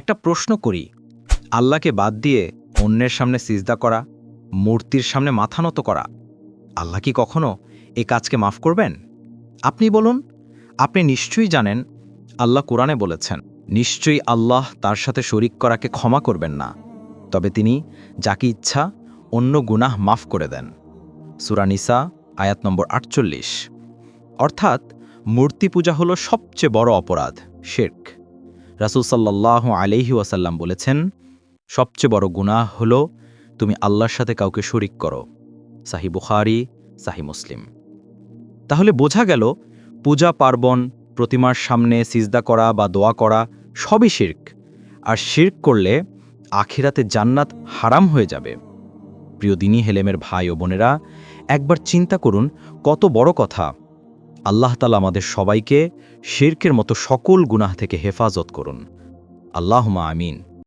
একটা প্রশ্ন করি। আল্লাহকে বাদ দিয়ে অন্যের সামনে সিজদা করা, মূর্তির সামনে মাথা নত করা, আল্লাহ কি কখনো এ কাজকে মাফ করবেন? আপনি বলুন, আপনি নিশ্চয়ই জানেন, আল্লাহ কোরআনে বলেছেন, নিশ্চয়ই আল্লাহ তার সাথে শরিক করাকে ক্ষমা করবেন না, তবে তিনি যাকে ইচ্ছা অন্য গুনাহ মাফ করে দেন। সুরানিসা আয়াত নম্বর আটচল্লিশ। অর্থাৎ মূর্তি পূজা হলো সবচেয়ে বড় অপরাধ, শেরক। রাসুল সাল্লাহ আলহি ওয়াসাল্লাম বলেছেন, সবচেয়ে বড় গুনাহ হল তুমি আল্লাহর সাথে কাউকে শরিক করো। সাহি বুখারি, সাহি মুসলিম। তাহলে বোঝা গেল, পূজা, পার্বণ, প্রতিমার সামনে সিজদা করা বা দোয়া করা সবই শির্ক। আর শির্ক করলে আখিরাতে জান্নাত হারাম হয়ে যাবে। প্রিয় দিনী হেলেমের ভাই ও বোনেরা, একবার চিন্তা করুন, কত বড় কথা আল্লাহ তালা আমাদের সবাইকে শির্কের মতো সকল গুনাহ থেকে হেফাজত করুন। আল্লাহমা আমিন।